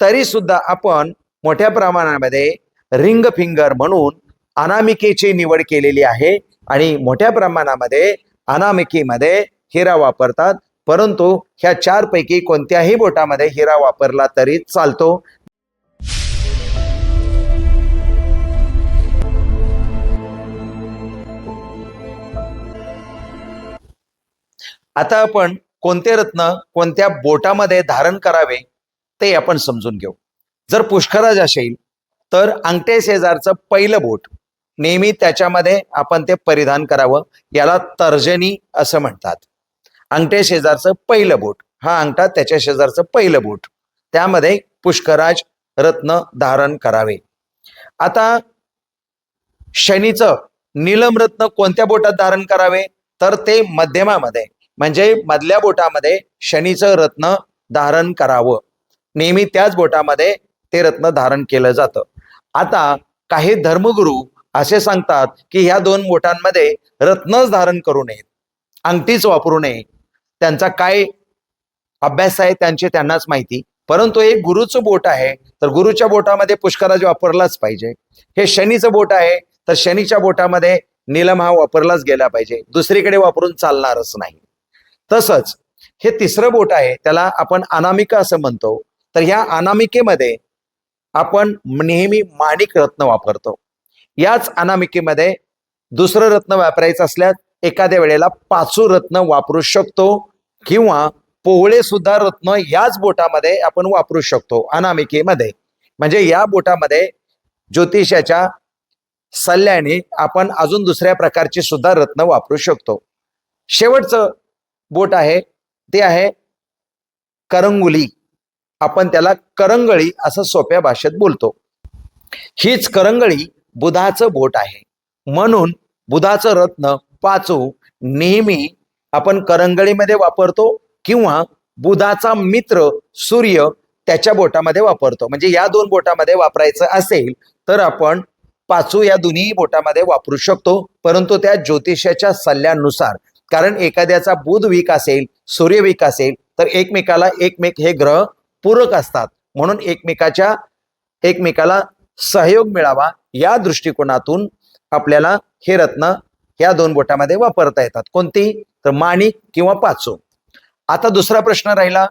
तरी सुद्धा आपण मोठ्या प्रमाणामध्ये रिंग फिंगर म्हणून अनामिकेची निवड केलेली आहे. आणि मोठ्या प्रमाणामध्ये अनामिकेमध्ये हिरा वापरतात. परंतु ह्या चार पैकी कोणत्याही बोटामध्ये हिरा वापरला तरी चालतो. आता आपण कोणते रत्न कोणत्या बोटामध्ये धारण करावे? ते आपण समजून घेऊ. जर पुष्कराज असेल तर अंगठे शेजारचं पहिलं बोट नेहमी त्याच्यामध्ये आपण ते परिधान करावं याला तर्जनी असं म्हणतात. अंगठे शेजारचं पहिलं बोट हा अंगठा त्याच्या शेजारचं पहिलं बोट. त्यामध्ये पुष्कराज रत्न धारण करावे. आता शनीचं नीलम रत्न कोणत्या बोटात धारण करावे? तर ते मध्यमामध्ये म्हणजे मधल्या बोटामध्ये शनीचं रत्न धारण करावं. नेहमी त्याच बोटामध्ये ते रत्न धारण केलं जातं. आता काही धर्मगुरू असे सांगतात की ह्या दोन बोटांमध्ये रत्नच धारण करू नयेत अंगठीच वापरू नये. त्यांचा काय अभ्यास आहे त्यांचे त्यांनाच माहिती. परंतु एक गुरुचं बोट आहे तर गुरुच्या बोटामध्ये पुष्कराज वापरलाच पाहिजे. हे शनीचं बोट आहे तर शनीच्या बोटामध्ये निलम हा वापरलाच गेला पाहिजे. दुसरीकडे वापरून चालणारच नाही. तसंच हे तिसरं बोट आहे त्याला आपण अनामिका असं म्हणतो. तर ह्या अनामिकेमध्ये आपण नेहमी माणिक रत्न वापरतो. याच अनामिकेमध्ये दुसरं रत्न वापरायचं असल्यास एखाद्या वेळेला पाचू रत्न वापरू शकतो किंवा पोहळे सुद्धा रत्न याच बोटामध्ये आपण वापरू शकतो अनामिकेमध्ये. म्हणजे या बोटामध्ये ज्योतिषाच्या सल्ल्याने आपण अजून दुसऱ्या प्रकारची सुद्धा रत्न वापरू शकतो. शेवटचं बोट आहे ते आहे करंगुली. आपण त्याला करंगळी असं सोप्या भाषेत बोलतो. हीच करंगळी बुधाचं बोट आहे. म्हणून बुधाचं रत्न पाचू नेहमी आपण करंगळीमध्ये वापरतो किंवा बुधाचा मित्र सूर्य त्याच्या बोटामध्ये वापरतो. म्हणजे या दोन बोटामध्ये वापरायचं असेल तर आपण पाचू या दोन्ही बोटामध्ये वापरू शकतो परंतु त्या ज्योतिषाच्या सल्ल्यानुसार. कारण एखाद्याचा बुध वीक असेल सूर्य वीक असेल तर एकमेकाला एकमेक हे ग्रह पूरक असतात. म्हणून एकमेकाच्या एकमेकाला सहयोग मिळावा या दृष्टिकोनातून आपल्याला हे रत्न या दोन बोटामध्ये वापरता येतात. कोणती? तर माणिक किंवा पाचू. आता दुसरा प्रश्न राहिला.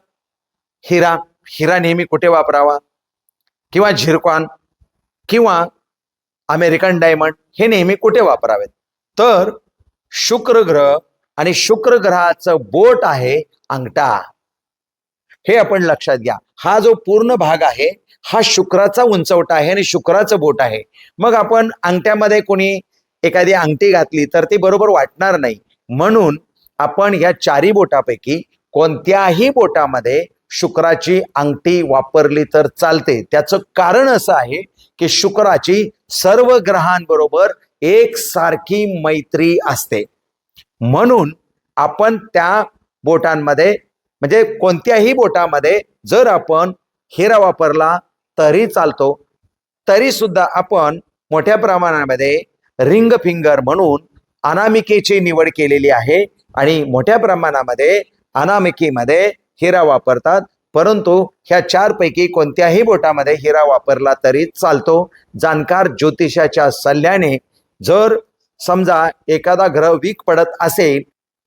हिरा. हिरा नेहमी कुठे वापरावा? किंवा झिरकॉन? किंवा अमेरिकन डायमंड? हे नेहमी कुठे वापरावेत? तर शुक्र ग्रह आणि शुक्र ग्रहाचं बोट आहे अंगठा. हे आपण लक्षात घ्या. हा जो पूर्ण भाग आहे हा शुक्राचा उंचवटा आहे आणि शुक्राचं बोट आहे. मग आपण अंगठ्यामध्ये कोणी एखादी अंगठी घातली तर ती बरोबर वाटणार नाही. म्हणून आपण या चारी बोटापैकी कोणत्याही बोटामध्ये शुक्राची अंगठी वापरली तर चालते. त्याचं कारण असं आहे की शुक्राची सर्व ग्रहांबरोबर एक सारखी मैत्री असते. म्हणून आपण त्या बोटांमध्ये म्हणजे कोणत्याही बोटामध्ये जर आपण हिरा वापरला तरी चालतो. तरी सुद्धा आपण मोठ्या प्रमाणामध्ये रिंग फिंगर म्हणून अनामिकेची निवड केलेली आहे आणि मोठ्या प्रमाणामध्ये अनामिकेमध्ये हिरा वापरतात. परंतु ह्या चारपैकी कोणत्याही बोटामध्ये हिरा वापरला तरी चालतो. जाणकार ज्योतिषाच्या सल्ल्याने जर समजा एखादा ग्रह वीक पडत असेल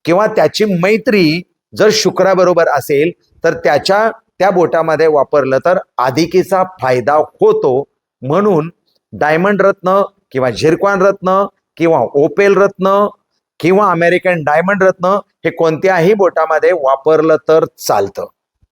किंवा त्याची मैत्री जर शुक्राबरोबर असेल तर त्याच्या त्या बोटामध्ये वापरलं तर अधिकीचा फायदा होतो. म्हणून डायमंड रत्न किंवा झिरक्वान रत्न किंवा ओपेल रत्न किंवा अमेरिकन डायमंड रत्न हे कोणत्याही बोटामध्ये वापरलं तर चालतं.